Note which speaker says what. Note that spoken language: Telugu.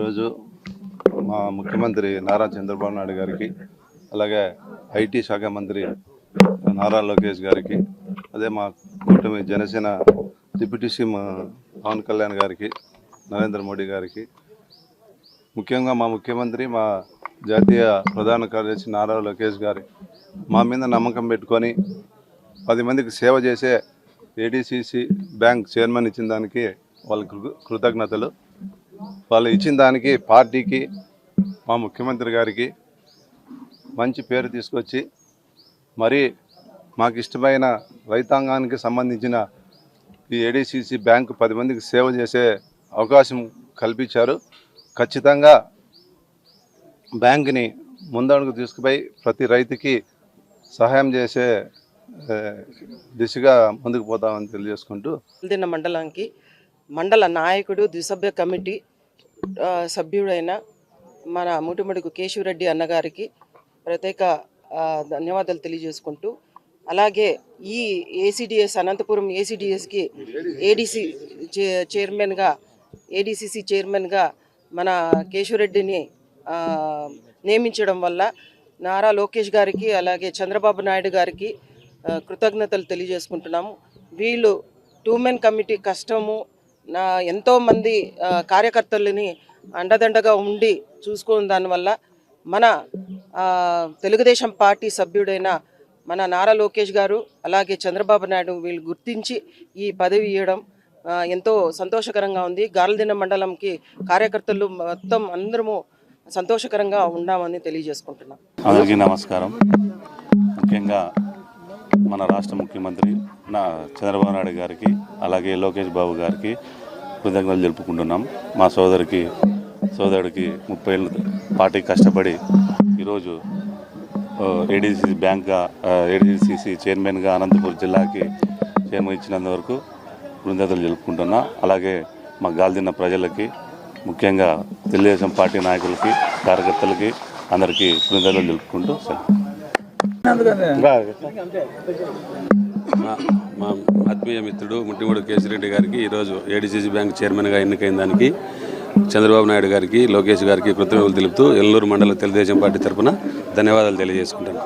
Speaker 1: ఈరోజు మా ముఖ్యమంత్రి నారా చంద్రబాబు నాయుడు గారికి అలాగే ఐటీ శాఖ మంత్రి నారా లోకేష్ గారికి అదే మా కూటమి జనసేన డిప్యూటీ సీఎం పవన్ కళ్యాణ్ గారికి నరేంద్ర మోడీ గారికి ముఖ్యంగా మా ముఖ్యమంత్రి మా జాతీయ ప్రధాన కార్యదర్శి నారా లోకేష్ గారి మా మీద నమ్మకం పెట్టుకొని పది మందికి సేవ చేసే ఏడీసీసీ బ్యాంక్ చైర్మన్ ఇచ్చిన దానికి వాళ్ళ కృ- కృతజ్ఞతలు. వాళ్ళు ఇచ్చిన దానికి పార్టీకి మా ముఖ్యమంత్రి గారికి మంచి పేరు తీసుకొచ్చి మరి మాకు ఇష్టమైన రైతాంగానికి సంబంధించిన ఈ ఏడీసీసీ బ్యాంకు పది మందికి సేవ చేసే అవకాశం కల్పించారు. ఖచ్చితంగా బ్యాంకుని ముందడుగు తీసుకుపోయి ప్రతి రైతుకి సహాయం చేసే దిశగా ముందుకు పోతామని తెలియజేసుకుంటూ
Speaker 2: మండలానికి మండల నాయకుడు ద్విసభ్య కమిటీ సభ్యుడైన మన ముటిముడుగు కేశవరెడ్డి అన్నగారికి ప్రత్యేక ధన్యవాదాలు తెలియజేసుకుంటూ అలాగే ఈ ఏసీడిఎస్ అనంతపురం ఏసీడిఎస్కి ఏడీసీ చే- చైర్మన్గా ఏడీసీసీ చైర్మన్గా మన కేశవరెడ్డిని నియమించడం వల్ల నారా లోకేష్ గారికి అలాగే చంద్రబాబు నాయుడు గారికి కృతజ్ఞతలు తెలియజేసుకుంటున్నాము. వీళ్ళు టూ మెన్ కమిటీ కష్టము నా ఎంతోమంది కార్యకర్తలని అండదండగా ఉండి చూసుకున్న దానివల్ల మన తెలుగుదేశం పార్టీ సభ్యుడైన మన నారా లోకేష్ గారు అలాగే చంద్రబాబు నాయుడు వీళ్ళు గుర్తించి ఈ పదవి ఇవ్వడం ఎంతో సంతోషకరంగా ఉంది. గార్లదిన్న మండలంకి కార్యకర్తలు మొత్తం అందరము సంతోషకరంగా ఉన్నామని తెలియజేసుకుంటున్నాం.
Speaker 3: అందరికీ నమస్కారం. ముఖ్యంగా మన రాష్ట్ర ముఖ్యమంత్రి నా చంద్రబాబు నాయుడు గారికి అలాగే లోకేష్ బాబు గారికి కృతజ్ఞతలు తెలుపుకుంటున్నాం. మా సోదరికి సోదరుడికి ముప్పై ఏళ్ళు పార్టీ కష్టపడి ఈరోజు ఏడీసీ బ్యాంక్గా ఏడీసీసీ చైర్మన్గా అనంతపురం జిల్లాకి చైర్మన్ ఇచ్చినందువరకు కృతజ్ఞతలు తెలుపుకుంటున్నా. అలాగే మా గాల్దిన్న ప్రజలకి ముఖ్యంగా తెలుగుదేశం పార్టీ నాయకులకి కార్యకర్తలకి అందరికీ కృతజ్ఞతలు తెలుపుకుంటూ సెలవు.
Speaker 4: మా ఆత్మీయ మిత్రుడు ముట్టిమూడు కేసిరెడ్డి గారికి ఈరోజు ఏడీసీసీ బ్యాంక్ చైర్మన్గా ఎన్నికైన దానికి చంద్రబాబు నాయుడు గారికి లోకేష్ గారికి కృతజ్ఞతలు తెలుపుతూ ఎల్లూరు మండల తెలుగుదేశం పార్టీ తరఫున ధన్యవాదాలు తెలియజేసుకుంటాను